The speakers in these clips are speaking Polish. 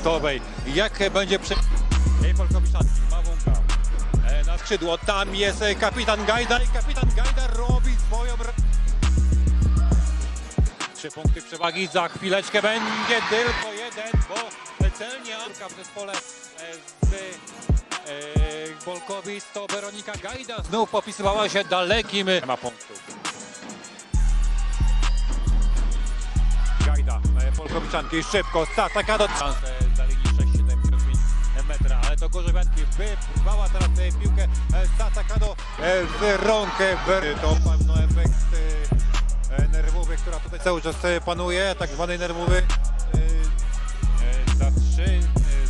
Polkowistowej. Jak e, będzie przy... Ej, Polkowiszanki, Mawunga. E, na skrzydło, tam jest e, kapitan Gajda i kapitan Gajda robi swoją... Trzy punkty przewagi, za chwileczkę będzie tylko jeden, bo celnie Arka w zespole e, z e, Bolkowic to Weronika Gajda znów popisywała się dalekim e, ma punktów. Polkowiczanki szybko, taka do za linii 6,75 metra, ale to Gorzewianki wyrwała teraz e, piłkę Satakado e, z rąk e, Ber- to pewno efekt nerwowy, która tutaj cały czas panuje, tak zwany nerwowy za 3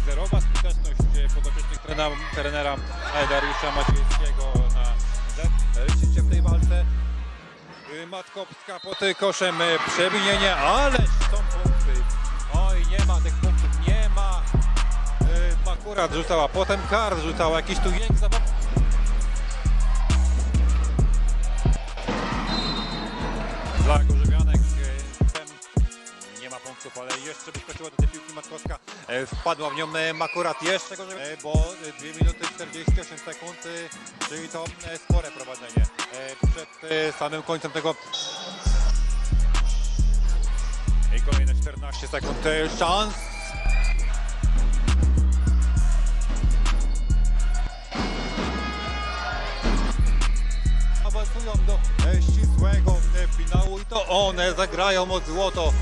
zerowa skuteczność podopiecznych trenera, Dariusza Maciejskiego na Matkowska pod koszem y, przewinienie, ale są punkty. Oj, nie ma tych punktów, nie ma. Y, Akurat rzucała, potem kar rzucała, jakiś tu jęk ale jeszcze wyskoczyła do tej piłki Matkowska. E, Wpadła w nią e, Makurat jeszcze gorzej, e, bo e, 2 minuty 48 sekund, czyli to spore prowadzenie przed samym końcem tego. I kolejne 14 sekund szans. Awansują do ścisłego finału i to one zagrają o złoto.